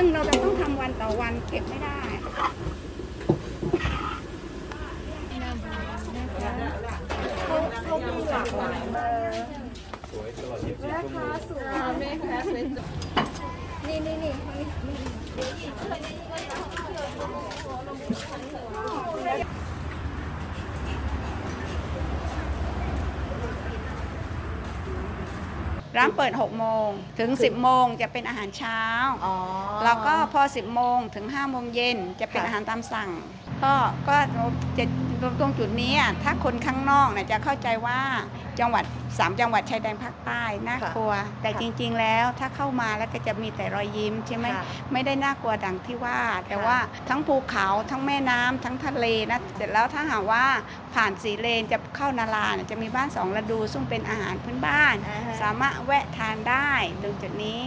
ซึ่งเราจะต้องทำวันต่อวันเก็บไม่ได้เขามีหลากหลายมากแม่ค้าสวยแม่ค้าสวยนี่นี่นี่ ร้านเปิด 6 โมงถึง 10 โมงจะเป็นอาหารเช้า อ๋อ แล้วก็พอ 10 โมงถึง 5 โมงเย็นจะเป็นค่ะ อาหารตามสั่งก็ก็จะตรงจุดนี้อะถ้าคนข้างนอกเนี่ยจะเข้าใจว่าจังหวัด3จังหวัดชายแดนภาคใต้น่ากลัว แต่จริง ๆ แล้วถ้าเข้ามาแล้วก็จะมีแต่รอยยิ้มใช่ไหมค่ะไม่ได้น่ากลัวดังที่ว่า แต่ค่ะว่าทั้งภูเขาทั้งแม่น้ำทั้งทะเลนะเสร็จแล้วถ้าหากว่าผ่านสีเลนจะเข้านาราเนี่ยจะมีบ้านสองฤดูซึ่งเป็นอาหารพื้นบ้านอ่าฮะสามารถแวะทานได้ตรงจุดนี้